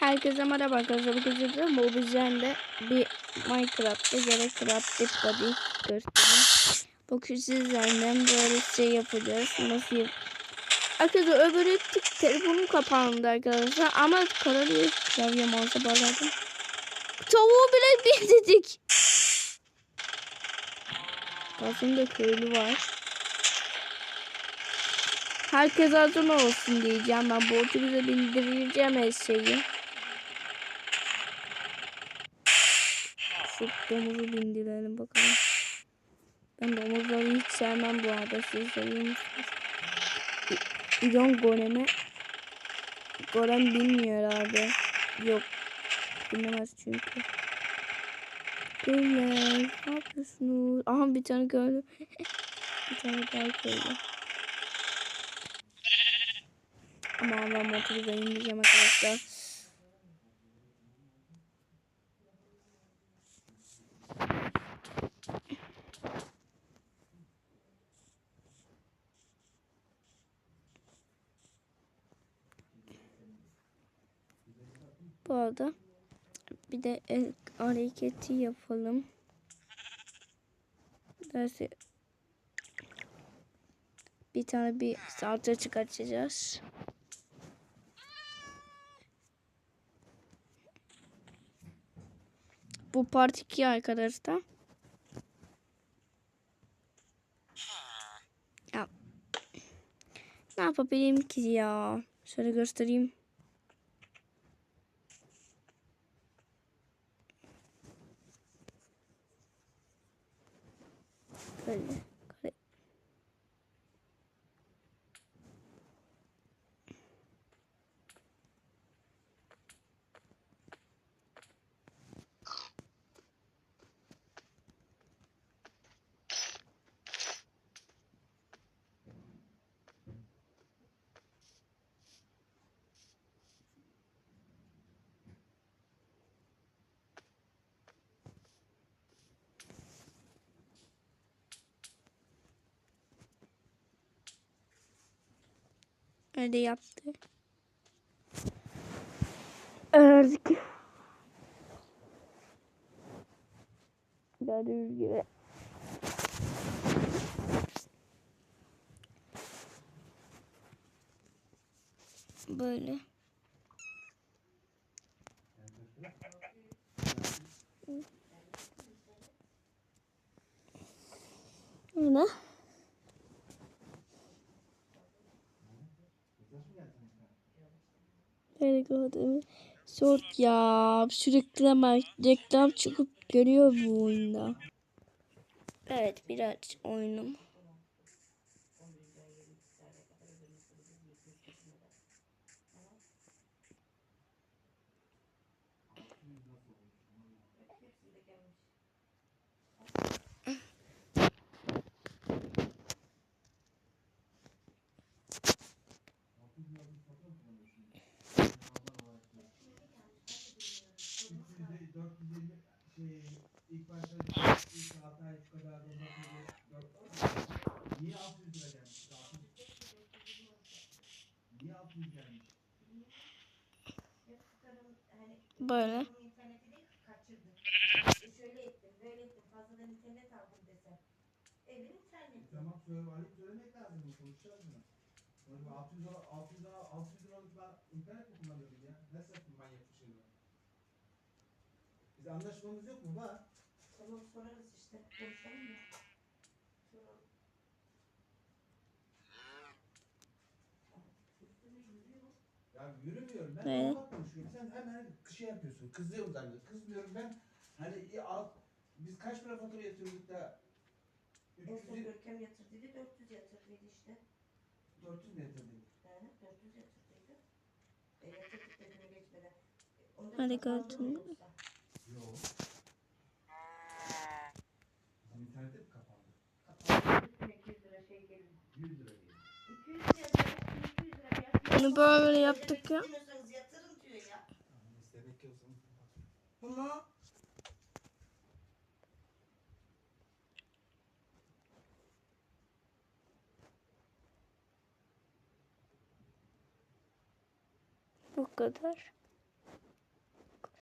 Herkese merhaba arkadaşlar. Bugün de Mobizen'de bir Minecraft'ta gerek Crafted Body göstereyim. Bugün sizlerle böyle şey yapacağız. Nasıl yap Arkadaşlar öbürü tık telefonum kapandı arkadaşlar. Ama kararıyor. Klavyem olsa bağladım. Tavuğu bile bildirdik. Aslında köylü var. Herkes hazır olsun diyeceğim. Ben bu otobüse bindireceğim her şeyi. Şu domuzu bindirelim bakalım. Ben domuzları hiç sevmem bu arada. Siz seviyor musunuz? İ- İlon Golem'e Golem bilmiyor herhalde. Yok. Bilemez çünkü. Golem ne yapıyorsunuz? Aha bir tane gördüm. bir tane daha gördüm. Ama ben motoru da indireceğim arkadaşlar. Bu arada bir de el hareketi yapalım. Dersi bir tane bir salça çıkartacağız. Bu part 2 arkadaşlar. Ya. Ne yapabilirim ki ya? Şöyle göstereyim. Böyle. Öyle yaptı. Öldük. Gördüğünüz gibi. Böyle. Öyle. Short ya sürekli ama reklam çıkıp geliyor bu oyunda. Evet biraz oyunum. Bu? Biz anlaşmamız yok mu? Var. Tamam sorarız işte. Konuşalım mı? Soralım. Ya yürümüyorum ben Evet. konuşuyorum. Sen hemen şey yapıyorsun. Kızıyorum zannediyorsun. Kızmıyorum ben. Hani iyi al. Biz kaç para fatura yatırıyorduk da En son 300 Görkem yatırdıydı, 400 yatırdıydı işte. 400 mi yatırdık? He, 400 yatırdıydı. E yatırdık da günü geçmeden. E, Onda Hadi mı yoksa? Yok. Bizim internette mi kapandı? 200 lira şey geldi. 100 lira değil. 200 lira, 200 lira. Bunu böyle yaptık ya. Bunu Bu kadar.